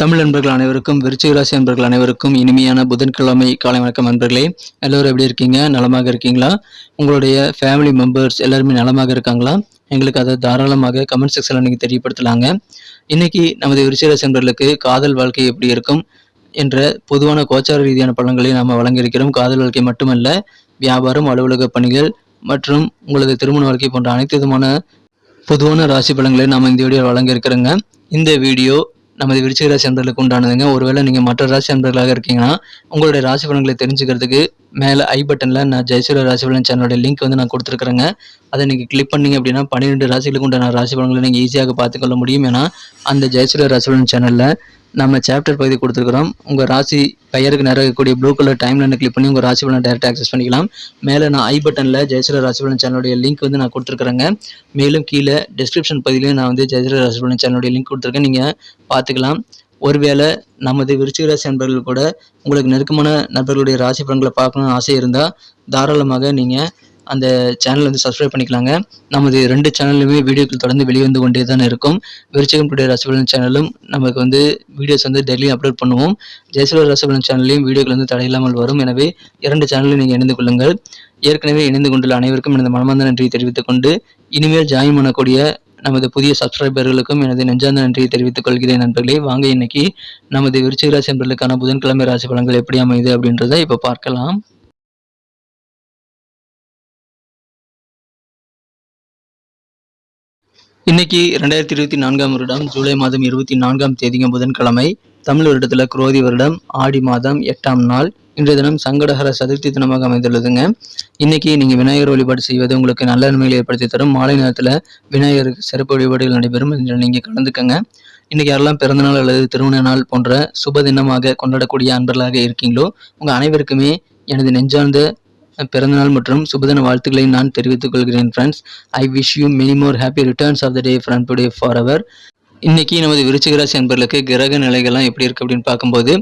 தமிழ் நண்பர்கள் அனைவருக்கும் விருச்சிக ராசி நண்பர்கள் அனைவருக்கும் இனிமையான புதன்கிழமை காலை வணக்கம் நண்பர்களே எல்லோரும் எப்படி இருக்கீங்க? நலமாக இருக்கீங்களா? உங்களுடைய ஃபேமிலி மெம்பர்ஸ் எல்லாருமே நலமாக இருக்காங்களா? எங்களுக்கு அதை தாராளமாக கமெண்ட் செக்ஷனில் நீங்கள் தெரியப்படுத்தலாங்க. இன்னைக்கு நமது விருச்சிக ராசி நண்பர்களுக்கு காதல் வாழ்க்கை எப்படி இருக்கும் என்ற பொதுவான கோச்சார ரீதியான பலன்களை நாம் வழங்கியிருக்கிறோம். காதல் வாழ்க்கை மட்டுமல்ல வியாபாரம் அலுவலக பணிகள் மற்றும் உங்களது திருமண வாழ்க்கை போன்ற அனைத்து விதமான பொதுவான ராசி பலன்களை நாம் இந்த வீடியோ வழங்க இருக்கிறோங்க இந்த வீடியோ நமது விருச்சிக ராசி அன்பர்களுக்கு உண்டானதுங்க. ஒருவேளை நீங்கள் மற்ற ராசி அன்பர்களாக இருக்கீங்கன்னா உங்களுடைய ராசி பலன்களை தெரிஞ்சுக்கிறதுக்கு மேலே ஐ பட்டனில் நான் ஜெயசூர ராசி பலன் சேனலோட லிங்க் வந்து நான் கொடுத்துருக்குறேங்க. அதை நீங்கள் கிளிக் பண்ணீங்க அப்படின்னா பன்னிரெண்டு ராசிகளுக்கு உண்டான ராசி பலன்களை நீங்கள் ஈஸியாக பார்த்துக்கொள்ள முடியும். ஏன்னா அந்த ஜெயசூர ராசி பலன் சேனலில் நம்ம சாப்டர் பகுதி கொடுத்துருக்குறோம். உங்கள் ராசி பெயருக்கு நேரம் இருக்கக்கூடிய ப்ளூ கலர் டைம் லைனை கிளிக் பண்ணி உங்கள் ராசி பலன் டேரக்ட் ஆக்சஸ் பண்ணிக்கலாம். மேலே நான் ஐ பட்டனில் ஜெயசூரிய ராசி பலன் சேனலுடைய லிங்க் வந்து நான் கொடுத்துருக்குறேங்க. மேலும் கீழே டிஸ்கிரிப்ஷன் பகுதியிலையும் நான் வந்து ஜெயசூரிய ராசி பலன் சேனலுடைய லிங்க் கொடுத்துருக்கேன். நீங்கள் பார்த்துக்கலாம். ஒருவேளை நமது விருச்சிகராசி நண்பர்கள் கூட உங்களுக்கு நெருக்கமான நண்பர்களுடைய ராசி பலன்களை பார்க்கணும்னு ஆசை இருந்தால் தாராளமாக நீங்கள் அந்த சேனல் வந்து சப்ஸ்கிரைப் பண்ணிக்கலாங்க. நமது ரெண்டு சேனல்லுமே வீடியோக்கள் தொடர்ந்து வெளிவந்து கொண்டே தான் இருக்கும். விருச்சகம் டுடே ரசபலன் சேனலும் நமக்கு வந்து வீடியோஸ் வந்து டெய்லியும் அப்லோட் பண்ணுவோம். ஜெயசூரிய ரசபலன் சேனல்லையும் வீடியோக்கள் வந்து தடையில்லாமல் வரும். எனவே இரண்டு சேனலையும் நீங்கள் இணைந்து கொள்ளுங்கள். ஏற்கனவே இணைந்து கொண்டுள்ள அனைவருக்கும் எனது மனமார்ந்த நன்றியை தெரிவித்துக் கொண்டு இனிமேல் ஜாயின் பண்ணக்கூடிய நமது புதிய சப்ஸ்கிரைபர்களுக்கும் எனது நெஞ்சார்ந்த நன்றியை தெரிவித்துக் கொள்கிறேன் நண்பர்களே. வாங்க இன்னைக்கு நமது விருச்சிக ராசி நண்பர்களுக்கான புதன்கிழமை ராசி பலன்கள் எப்படி அமையுது அப்படின்றத இப்போ பார்க்கலாம். இன்னைக்கு ரெண்டாயிரத்தி இருபத்தி நான்காம் வருடம் ஜூலை மாதம் இருபத்தி நான்காம் தேதிங்க புதன்கிழமை தமிழ் வருடத்தில் குரோதி வருடம் ஆடி மாதம் எட்டாம் நாள். இன்றைய தினம் சங்கடஹர சதுர்த்தி தினமாக அமைந்துள்ளதுங்க. இன்னைக்கு நீங்கள் விநாயகர் வழிபாடு செய்வது உங்களுக்கு நல்ல நன்மைகளை ஏற்படுத்தி தரும். மாலை நேரத்தில் விநாயகருக்கு சிறப்பு வழிபாடுகள் நடைபெறும் என்று நீங்கள் கலந்துக்கங்க. இன்னைக்கு யாரெல்லாம் பிறந்தநாள் அல்லது திருமண நாள் போன்ற சுப தினமாக கொண்டாடக்கூடிய அன்பர்களாக இருக்கீங்களோ உங்கள் அனைவருக்குமே எனது நெஞ்சார்ந்த பிறந்தநாள் மற்றும் சுபதின வாழ்த்துக்களை நான் தெரிவித்துக் கொள்கிறேன் friends I wish you many more happy returns of the day friend today for our இன்னைக்கு நமது விருச்சிகராசி அன்பர்களுக்கு கிரக நிலைகள்லாம் எப்படி இருக்கு அப்படின்னு பார்க்கும்போது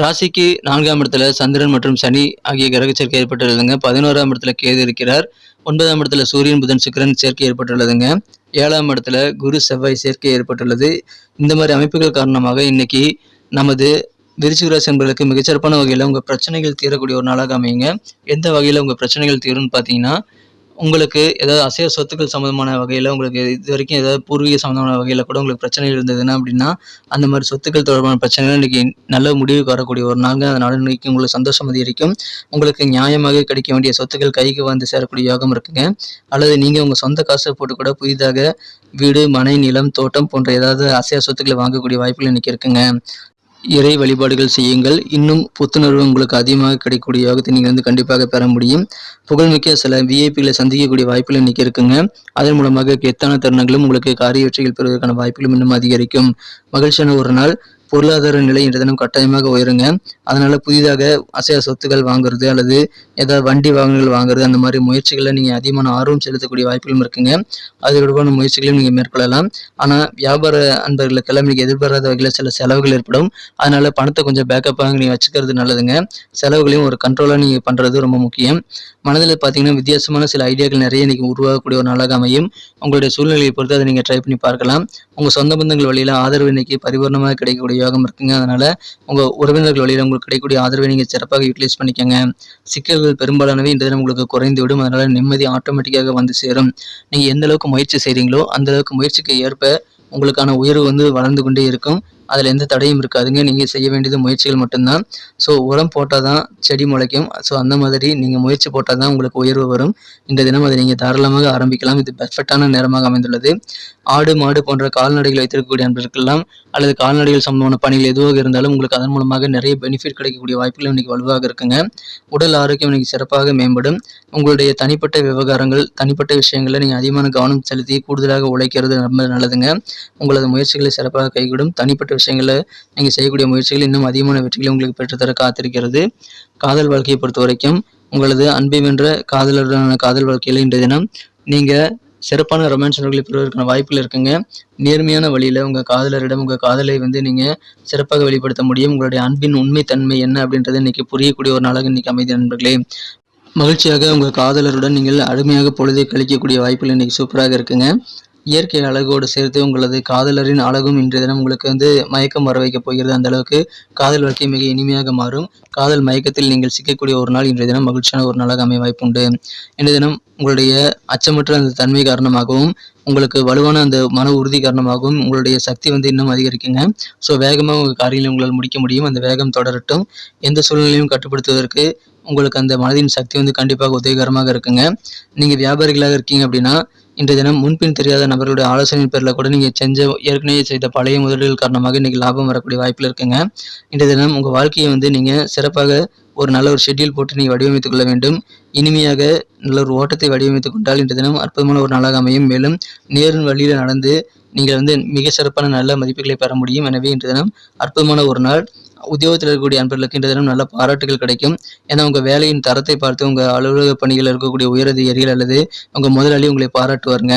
ராசிக்கு நான்காம் இடத்துல சந்திரன் மற்றும் சனி ஆகிய கிரக சேர்க்கை ஏற்பட்டுள்ளதுங்க. பதினோராம் இடத்துல கேது இருக்கிறார். ஒன்பதாம் இடத்துல சூரியன் புதன் சுக்கிரன் சேர்க்கை ஏற்பட்டுள்ளதுங்க. ஏழாம் இடத்துல குரு செவ்வாய் சேர்க்கை ஏற்பட்டுள்ளது. இந்த மாதிரி அமைப்புகள் காரணமாக இன்னைக்கு நமது விருச்சிகராசி என்பதற்கு மிகச்சிறப்பான வகையில் உங்கள் பிரச்சனைகள் தீரக்கூடிய ஒரு நாளாக அமையுங்க. எந்த வகையில் உங்கள் பிரச்சனைகள் தீரும்னு பார்த்தீங்கன்னா உங்களுக்கு ஏதாவது அசைவ சொத்துக்கள் சம்மந்தமான வகையில் உங்களுக்கு இது வரைக்கும் ஏதாவது பூர்வீக சம்மந்தமான வகையில் கூட உங்களுக்கு பிரச்சனைகள் இருந்ததுன்னா அப்படின்னா அந்த மாதிரி சொத்துக்கள் தொடர்பான பிரச்சனைகள் இன்றைக்கி நல்ல முடிவுக்கு வரக்கூடிய ஒரு நாள் அதனால் இன்னைக்கு உங்களுக்கு சந்தோஷம் அதிகரிக்கும். உங்களுக்கு நியாயமாக கிடைக்க வேண்டிய சொத்துக்கள் கைக்கு வந்து சேரக்கூடிய யோகம் இருக்குங்க. அல்லது நீங்கள் உங்கள் சொந்த காசை போட்டு கூட புதிதாக வீடு மனை நிலம் தோட்டம் போன்ற ஏதாவது அசைய சொத்துக்களை வாங்கக்கூடிய வாய்ப்புகள் இன்னைக்கு இருக்குங்க. இறை வழிபாடுகள் செய்யுங்கள். இன்னும் புத்துணர்வு உங்களுக்கு அதிகமாக கிடைக்கக்கூடிய யோகத்தை நீங்கள் வந்து கண்டிப்பாக பெற முடியும். புகழ்மிக்க சில விஐபிகளை சந்திக்கக்கூடிய வாய்ப்புகள் இன்னைக்கு இருக்குங்க. அதன் மூலமாக கெத்தான தருணங்களும் உங்களுக்கு காரிய வெற்றிகள் பெறுவதற்கான வாய்ப்புகளும் இன்னும் அதிகரிக்கும். மகிழ்ச்சியான ஒரு நாள். பொருளாதார நிலை இன்றைய தினம் கட்டாயமாக உயருங்க. அதனால புதிதாக அசைய சொத்துக்கள் வாங்குறது அல்லது ஏதாவது வண்டி வாகனங்கள் வாங்குறது அந்த மாதிரி முயற்சிகளில் நீங்கள் அதிகமான ஆர்வம் செலுத்தக்கூடிய வாய்ப்புகளும் இருக்குங்க. அது தொடர்பான முயற்சிகளையும் நீங்கள் மேற்கொள்ளலாம். ஆனால் வியாபார அன்பர்களுக்கெல்லாம் நீங்கள் எதிர்பாராத வகையில் சில செலவுகள் ஏற்படும். அதனால பணத்தை கொஞ்சம் பேக்கப்பாக நீங்கள் வச்சுக்கிறது நல்லதுங்க. செலவுகளையும் ஒரு கண்ட்ரோலாக நீங்கள் பண்ணுறது ரொம்ப முக்கியம். மனதில் பார்த்தீங்கன்னா வித்தியாசமான சில ஐடியாக்கள் நிறைய இன்னைக்கு உருவாகக்கூடிய ஒரு நாளாக அமையும். உங்களுடைய சூழ்நிலையை பொறுத்து அதை நீங்கள் ட்ரை பண்ணி பார்க்கலாம். உங்கள் சொந்த பந்தங்கள் வழியில் ஆதரவு இன்னைக்கு பரிபூர்ணமாக கிடைக்கக்கூடிய யோகம் இருக்குங்க. அதனால உங்கள் உறவினர்கள் வழியில் உங்களுக்கு கிடைக்கக்கூடிய ஆதரவை நீங்கள் சிறப்பாக யூட்டிலைஸ் பண்ணிக்கோங்க. சிக்கல்கள் பெரும்பாலானவை இந்த தினம் உங்களுக்கு குறைந்து விடும் அதனால நிம்மதி ஆட்டோமேட்டிக்காக வந்து சேரும். நீங்கள் எந்த அளவுக்கு முயற்சி செய்கிறீங்களோ அந்த அளவுக்கு முயற்சிக்கு ஏற்ப உங்களுக்கான உயர்வு வந்து வளர்ந்து கொண்டே இருக்கும். அதில் எந்த தடையும் இருக்காதுங்க. நீங்கள் செய்ய வேண்டியது முயற்சிகள் மட்டும்தான். ஸோ உரம் போட்டால் தான் செடி முளைக்கும். ஸோ அந்த மாதிரி நீங்கள் முயற்சி போட்டால் தான் உங்களுக்கு உயர்வு வரும். இந்த தினம் அதை நீங்கள் தாராளமாக ஆரம்பிக்கலாம். இது பெர்ஃபெக்டான நேரமாக அமைந்துள்ளது. ஆடு மாடு போன்ற கால்நடைகள் வைத்திருக்கக்கூடிய நண்பர்களெல்லாம் அல்லது கால்நடைகள் சம்பந்தமான பணிகள் எதுவாக இருந்தாலும் உங்களுக்கு அதன் மூலமாக நிறைய பெனிஃபிட் கிடைக்கக்கூடிய வாய்ப்புகள் இன்றைக்கி வலுவாக இருக்குங்க. உடல் ஆரோக்கியம் இன்னைக்கு சிறப்பாக மேம்படும். உங்களுடைய தனிப்பட்ட விவகாரங்கள் தனிப்பட்ட விஷயங்களில் நீங்கள் அதிகமான கவனம் செலுத்தி கூடுதலாக உழைக்கிறது ரொம்ப நல்லதுங்க. உங்களது முயற்சிகளை சிறப்பாக கைகூடும். தனிப்பட்ட விஷயங்களில் நீங்கள் செய்யக்கூடிய முயற்சிகள் இன்னும் அதிகமான வெற்றிகளை உங்களுக்கு பெற்றுத்தர காத்திருக்கிறது. காதல் வாழ்க்கையை பொறுத்த வரைக்கும் உங்களது அன்பை வென்ற காதலருடனான காதல் வாழ்க்கையில் இன்றைய தினம் நீங்கள் சிறப்பான ரொமான்ஸ்களை பெறுவதற்கான வாய்ப்புகள் இருக்குங்க. நேர்மையான வழியில் உங்கள் காதலரிடம் உங்கள் காதலை வந்து நீங்கள் சிறப்பாக வெளிப்படுத்த முடியும். உங்களுடைய அன்பின் உண்மை தன்மை என்ன அப்படின்றது இன்னைக்கு புரியக்கூடிய ஒரு நாளாக இன்னைக்கு அமைதி நண்பர்களே. மகிழ்ச்சியாக உங்கள் காதலருடன் நீங்கள் அருமையாக பொழுதை கழிக்கக்கூடிய வாய்ப்புகள் இன்றைக்கி சூப்பராக இருக்குங்க. இயற்கை அழகோடு சேர்த்து உங்களது காதலரின் அழகும் இன்றைய தினம் உங்களுக்கு வந்து மயக்கம் வர வைக்கப் போகிறது. அந்த அளவுக்கு காதல் வாழ்க்கை மிக இனிமையாக மாறும். காதல் மயக்கத்தில் நீங்கள் சிக்கக்கூடிய ஒரு நாள் இன்றைய தினம் மகிழ்ச்சியான ஒரு நாளாக அமைய வாய்ப்புண்டு இன்றைய தினம் உங்களுடைய அச்சமற்ற அந்த தன்மை காரணமாகவும் உங்களுக்கு வலுவான அந்த மன உறுதி காரணமாகவும் உங்களுடைய சக்தி வந்து இன்னும் அதிகரிக்குங்க. ஸோ வேகமாக உங்கள் காரியங்களை உங்களால் முடிக்க முடியும். அந்த வேகம் தொடரட்டும். எந்த சூழ்நிலையும் கட்டுப்படுத்துவதற்கு உங்களுக்கு அந்த மனதின் சக்தி வந்து கண்டிப்பாக உதவிகரமாக இருக்குங்க. நீங்கள் வியாபாரிகளாக இருக்கீங்க அப்படின்னா இன்றைய தினம் முன்பின் தெரியாத நபர்களுடைய ஆலோசனையின் பேரில் கூட நீங்கள் செஞ்ச ஏற்கனவே செய்த பழைய முதலீடுகள் காரணமாக இன்றைக்கி லாபம் வரக்கூடிய வாய்ப்பில் இருக்குங்க. இன்றைய தினம் உங்கள் வாழ்க்கையை வந்து நீங்கள் சிறப்பாக ஒரு நல்ல ஒரு ஷெட்யூல் போட்டு நீங்கள் வடிவமைத்துக் கொள்ள வேண்டும். இனிமையாக நல்ல ஒரு ஓட்டத்தை வடிவமைத்துக் கொண்டால் இன்றைய தினம் அற்புதமான ஒரு நாளாக அமையும். மேலும் நேரின் வழியில் நடந்து நீங்கள் வந்து மிக சிறப்பான நல்ல மதிப்புகளை பெற முடியும். எனவே இன்றைய தினம் அற்புதமான ஒரு நாள். உத்தியோகத்தில் இருக்கக்கூடிய அன்பர்களுக்கு இன்றைய தினம் நல்ல பாராட்டுகள் கிடைக்கும். ஏன்னா உங்கள் வேலையின் தரத்தை பார்த்து உங்கள் அலுவலக பணிகள் இருக்கக்கூடிய உயரதிகாரிகள் அல்லது உங்கள் முதலாளி உங்களை பாராட்டுவாருங்க.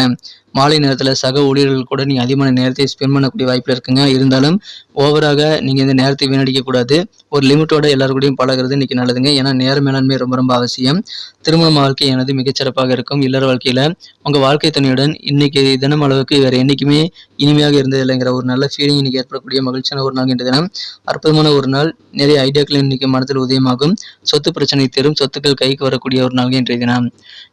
மாலை நேரத்தில் சக ஊழியர்கள் கூட நீங்கள் அதிகமான நேரத்தை ஸ்பெண்ட் பண்ணக்கூடிய வாய்ப்பில் இருக்குங்க. இருந்தாலும் ஓவராக நீங்கள் இந்த நேரத்தை வீணடிக்கக்கூடாது ஒரு லிமிட்டோட எல்லாரு கூடயும் பழகிறது இன்றைக்கி நல்லதுங்க. ஏன்னா நேர மேலாண்மை ரொம்ப ரொம்ப அவசியம். திருமண வாழ்க்கை எனது மிகச்சிறப்பாக இருக்கும். இல்லற வாழ்க்கையில் உங்கள் வாழ்க்கை துணையுடன் இன்னைக்கு தினம் அளவுக்கு வேறு என்றைக்குமே இனிமையாக இருந்தது இல்லைங்கிற ஒரு நல்ல ஃபீலிங் இன்னைக்கு ஏற்படக்கூடிய மகிழ்ச்சியான ஒரு நாள் இன்றைய தினம். அற்புதமான ஒரு நாள். நிறைய ஐடியாக்கள் இன்னைக்கு மனத்தில் உதயமாகும். சொத்து பிரச்சனை தரும். சொத்துக்கள் கைக்கு வரக்கூடிய ஒரு நாள் இன்றைய தினம்.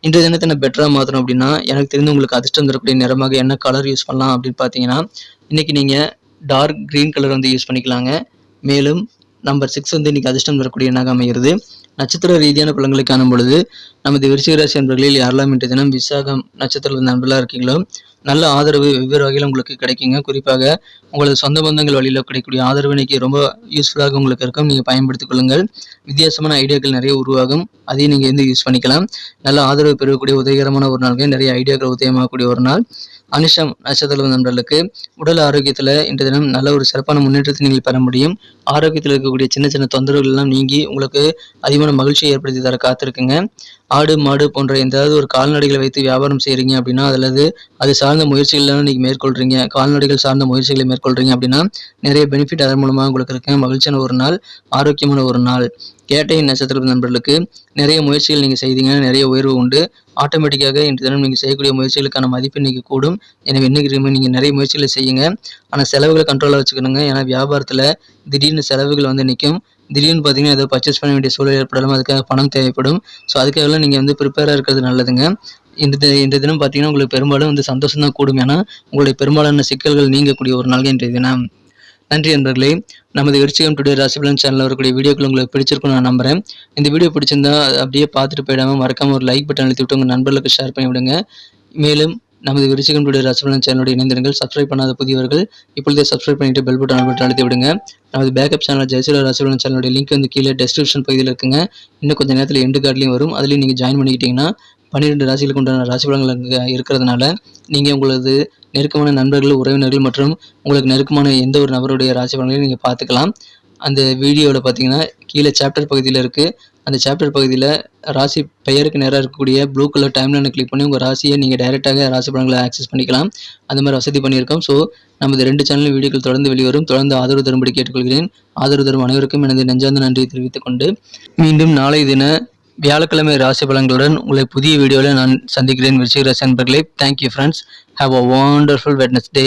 இன்றைய தினத்தை நான் பெட்டராக மாற்றணும் அப்படின்னா எனக்கு தெரிந்து உங்களுக்கு அதிர்ஷ்டம் தரக்கூடிய நிறமாக என்ன கலர் யூஸ் பண்ணலாம் அப்படின்னு பார்த்தீங்கன்னா இன்னைக்கு நீங்கள் டார்க் க்ரீன் கலர் வந்து யூஸ் பண்ணிக்கலாங்க. மேலும் நம்பர் சிக்ஸ் வந்து இன்னைக்கு அதிர்ஷ்டம் தரக்கூடிய எண்ணாக அமைகிறது? நட்சத்திர ரீதியான பலன்களை காணும் பொழுது நமது விருச்சிகராசி நண்பர்களில் யாரெல்லாம் இன்றைய தினம் விசாகம் நட்சத்திர நண்பர்களாக இருக்கீங்களோ நல்ல ஆதரவு வெவ்வேறு வகையில் உங்களுக்கு கிடைக்குங்க. குறிப்பாக உங்களது சொந்த பந்தங்கள் வழியில் கிடைக்கக்கூடிய ஆதரவு இன்னைக்கு ரொம்ப யூஸ்ஃபுல்லாக உங்களுக்கு இருக்கும். நீங்கள் பயன்படுத்திக் கொள்ளுங்கள். வித்தியாசமான ஐடியாக்கள் நிறைய உருவாகும். அதையும் நீங்கள் வந்து யூஸ் பண்ணிக்கலாம். நல்ல ஆதரவு பெறக்கூடிய உதவிகரமான ஒரு நாள்கள் நிறைய ஐடியாக்கள் உதயமாகக்கூடிய ஒரு நாள். அனுஷம் நட்சத்திரம் நண்பர்களுக்கு உடல் ஆரோக்கியத்தில் இன்றைய தினம் நல்ல ஒரு சிறப்பான முன்னேற்றத்தை நீங்கள் பெற முடியும். ஆரோக்கியத்தில் இருக்கக்கூடிய சின்ன சின்ன தொந்தரவுகள் எல்லாம் நீங்கி உங்களுக்கு அதிகமான மகிழ்ச்சியை ஏற்படுத்தி தர காத்திருக்குங்க. ஆடு மாடு போன்ற எந்தாவது ஒரு கால்நடைகளை வைத்து வியாபாரம் செய்கிறீங்க அப்படின்னா அல்லது அது சார்ந்த முயற்சிகள்லாம் நீங்கள் மேற்கொள்கிறீங்க கால்நடைகள் சார்ந்த முயற்சிகளை மேற்கொள்கிறீங்க அப்படின்னா நிறைய பெனிஃபிட் அதன் மூலமாக உங்களுக்கு இருக்குங்க மகிழ்ச்சியான ஒரு நாள் ஆரோக்கியமான ஒரு நாள். கேட்டை நட்சத்திர நண்பர்களுக்கு நிறைய முயற்சிகள் நீங்கள் செய்தீங்கன்னா நிறைய உயர்வு உண்டு. ஆட்டோமேட்டிக்காக இன்று தினம் நீங்கள் செய்யக்கூடிய முயற்சிகளுக்கான மதிப்பு இன்றைக்கி கூடும். எனவே இன்னைக்கு நீங்கள் நிறைய முயற்சிகளை செய்யுங்க. ஆனால் செலவுகளை கண்ட்ரோலாக வச்சுக்கணுங்க. ஏன்னா வியாபாரத்தில் திடீர்னு செலவுகள் வந்து நிற்கும் திடீர்னு பார்த்தீங்கன்னா ஏதோ பர்ச்சேஸ் பண்ண வேண்டிய சூழல் ஏற்படலாம் அதுக்காக பணம் தேவைப்படும். ஸோ அதுக்காகலாம் நீங்கள் வந்து ப்ரிப்பேராக இருக்கிறது நல்லதுங்க. இந்த இந்த தினம் பார்த்தீங்கன்னா உங்களுக்கு பெரும்பாலும் வந்து சந்தோஷம் தான் கூடும். ஏன்னா உங்களுடைய பெரும்பாலான சிக்கல்கள் நீங்கக்கூடிய ஒரு நாள் இன்றைய தினம் நன்றி நண்பர்களே. நமது விருச்சிகம் டுடே ராசிபலன் சேனலில் வரக்கூடிய வீடியோக்கள் உங்களுக்கு பிடிச்சிருக்கும் நான் நம்புறேன். இந்த வீடியோ பிடிச்சிருந்தா அப்படியே பார்த்துட்டு போயிடாம மறக்காமல் ஒரு லைக் பட்டன் அழுத்தி விட்டு உங்கள் நண்பர்களுக்கு ஷேர் பண்ணி விடுங்க மேலும் நமது விருச்சிகம் டுடே ராசிபலன் சேனலோட இணைந்திருங்கள். சப்ஸ்கிரைப் பண்ணாத புதியவர்கள் இப்பொழுதே சப்ஸ்கிரைப் பண்ணிட்டு பெல் பட்டன் பட்டன் அழுத்தி விடுங்க. நமது பேக்கப் சேனல் ஜெயசீலா ராசிபலன் சேனலோட லிங்க் வந்து கீழே டெஸ்கிரிப்ஷன் பகுதியில் இருக்குங்க. இன்னும் கொஞ்சம் நேரத்தில் எண்டு கார்ட்லையும் வரும். அதுலேயும் நீங்கள் ஜாயின் பண்ணிக்கிட்டீங்கன்னா பன்னிரெண்டு ராசிகளுக்கு உண்டான ராசி பலன்கள் அங்கே இருக்கிறதுனால நீங்கள் உங்களது நெருக்கமான நண்பர்கள் உறவினர்கள் மற்றும் உங்களுக்கு நெருக்கமான எந்த ஒரு நபருடைய ராசி பலன்களையும் நீங்கள் பார்த்துக்கலாம். அந்த வீடியோவில் பார்த்தீங்கன்னா கீழே சாப்டர் பகுதியில் இருக்குது அந்த சாப்டர் பகுதியில் ராசி பெயருக்கு நேராக இருக்கக்கூடிய ப்ளூ கலர் டைம்லைனை கிளிக் பண்ணி உங்கள் ராசியை நீங்கள் டைரெக்டாக ராசி படங்களை ஆக்சஸ் பண்ணிக்கலாம். அந்த மாதிரி வசதி பண்ணியிருக்கோம். ஸோ நமது ரெண்டு சேனல் வீடியோக்கள் தொடர்ந்து வெளிவரும். தொடர்ந்து ஆதரவு தரும்படி கேட்டுக்கொள்கிறேன். ஆதரவு தரும் அனைவருக்கும் எனது நெஞ்சார்ந்த நன்றியை தெரிவித்துக் கொண்டு மீண்டும் நாளை தின வியாழக்கிழமை ராசி பலன்களுடன் உங்களை புதிய வீடியோவில் நான் சந்திக்கிறேன். விருச்சிக ராசி நண்பர்களே thank you friends have a wonderful Wednesday